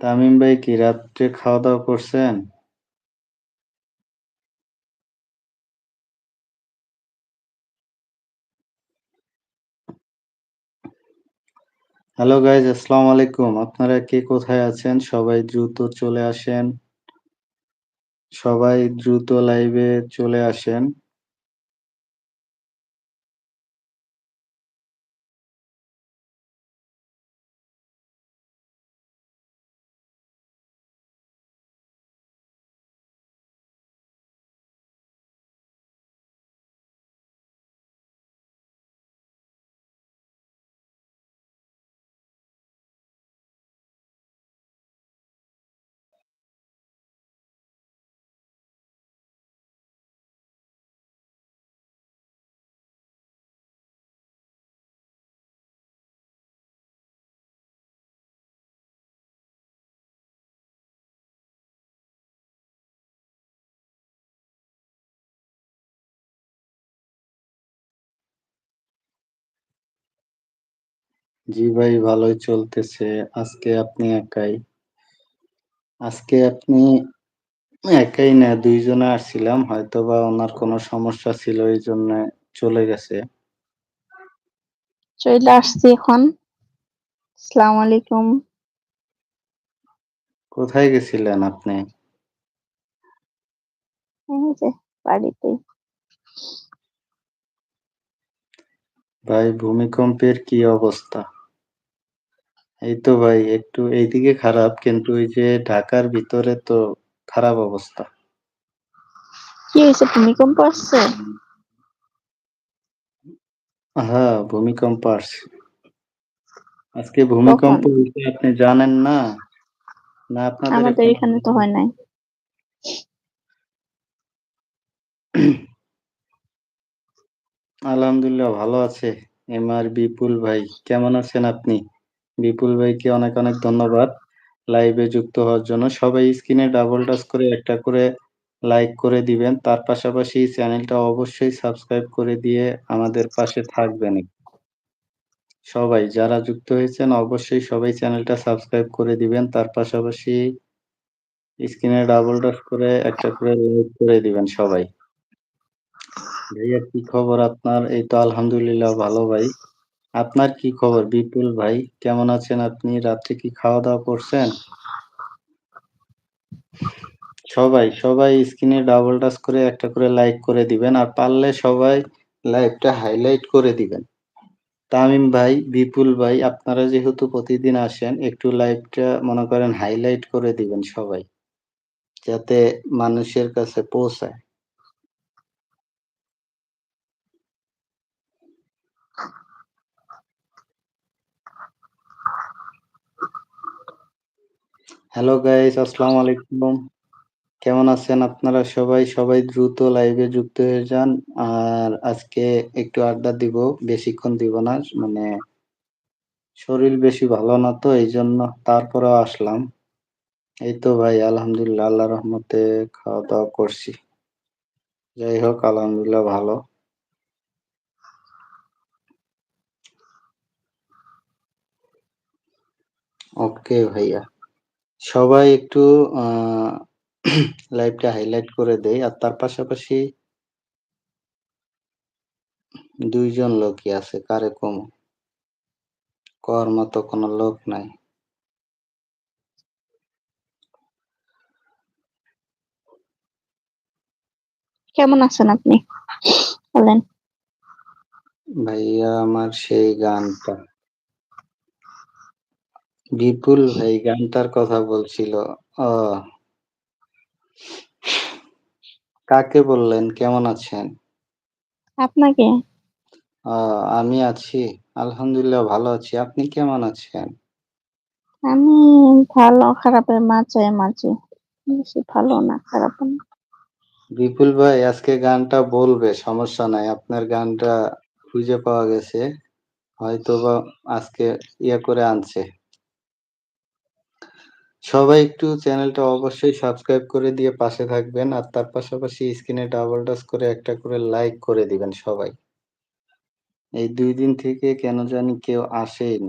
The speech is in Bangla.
তামিম ভাই কি রাত্রে খাওয়া দাওয়া করছেন? হ্যালো গাইজ আসসালামু আলাইকুম। আপনারা কে কোথায় আছেন? সবাই দ্রুত চলে আসেন। সবাই দ্রুত লাইভে চলে আসেন। জি ভাই ভালোই চলতেছে। আজকে আপনি একাই? আজকে আপনি একাই না দুইজনে আসছিলাম। হয়তোবা ওনার কোনো সমস্যা ছিল এই জন্য চলে গেছে। চলে আসছি এখন। আসসালামু আলাইকুম। কোথায় গেছিলেন আপনি? এই যে বাড়িতে। ভাই ভূমিকম্পের কি অবস্থা? এই তো ভাই একটু এইদিকে খারাপ কিন্তু ওই যে ঢাকার ভিতরে তো খারাপ অবস্থা। কি হয়েছে? ভূমিকম্প আসছে? হ্যাঁ ভূমিকম্প আসছে। আজকে ভূমিকম্প হয়েছে আপনি জানেন না? না আপনাদের আমাদের এখানে তো হয় নাই। আলহামদুলিল্লাহ ভালো আছে। এম আর বিপুল ভাই কেমন আছেন আপনি? বিপুল ভাইকে অনেক অনেক ধন্যবাদ। লাইভে যুক্ত হওয়ার জন্য। সবাই স্ক্রিনে ডাবল টাচ করে, একটা করে লাইক করে দিবেন। তার পাশাপাশি চ্যানেলটা অবশ্যই সাবস্ক্রাইব করে দিয়ে আমাদের পাশে থাকবেন। সবাই যারা যুক্ত হয়েছেন, অবশ্যই সবাই চ্যানেলটা সাবস্ক্রাইব করে দিবেন। তার পাশাপাশি স্ক্রিনে ডাবল টাচ করে, একটা করে লাইক করে দিবেন সবাই। ভাইয়া, কি খবর আপনার? এই তো আলহামদুলিল্লাহ, ভালো ভাই। আপনার কি খবর? বিপুল ভাই, কেমন আছেন আপনি? রাত্রে কি খাওয়া দাওয়া করছেন? সবাই সবাই স্ক্রিনে ডাবল টাচ করে, একটা করে লাইক করে দিবেন, আর পারলে সবাই লাইভটা হাইলাইট করে দিবেন। তামিম ভাই, বিপুল ভাই, আপনারা যেহেতু প্রতিদিন আসেন, একটু লাইভটা মনে করেন হাইলাইট করে দিবেন সবাই, যাতে মানুষের কাছে পৌঁছায়। হ্যালো গাইস আসসালামু আলাইকুম কেমন আছেন আপনারা সবাই? সবাই দ্রুত লাইভে যুক্ত হয়ে যান। আর আজকে একটু আড্ডা দিব, বেশিক্ষণ দিব না মানে শরীর বেশি ভালো না তো এই জন্য তারপরেও আসলাম। এই তো ভাই, আলহামদুলিল্লাহ, আল্লাহ রহমতে খাওয়া দাওয়া করছি। যাই হোক, আলহামদুলিল্লাহ ভালো। ওকে ভাইয়া। সবাই একটু আহ লাইভটা হাইলাইট করে দেই। আর তার পাশাপাশি দুইজন লোকই আছে কারে কম? কর মতো কোনো লোক নাই। কেমন আছেন আপনি? বলেন। ভাইয়া আমার সেই গানটা। বিপুল ভাই গানটার কথা বলছিল। ও কাকে বললেন? কেমন আছেন? আপনাকে? আমি আছি আলহামদুলিল্লাহ ভালো আছি। আপনি কেমন আছেন? আমি ভালো খারাপের মাঝে মাঝে। বেশি ভালো না খারাপ না। বিপুল ভাই আজকে গানটা বলবে সমস্যা নাই। আপনার গানটা খুঁজে পাওয়া গেছে। হয়তো বা আজকে ইয়ে করে আনছে। সবাই একটু চ্যানেলটা অবশ্যই সাবস্ক্রাইব করে দিয়ে পাশে থাকবেন, আর তার পাশাপাশি স্ক্রিনে ডাবল টাচ করে একটা করে লাইক করে দিবেন সবাই। এই দুই দিন থেকে কেন জানি কেউ আসেই না।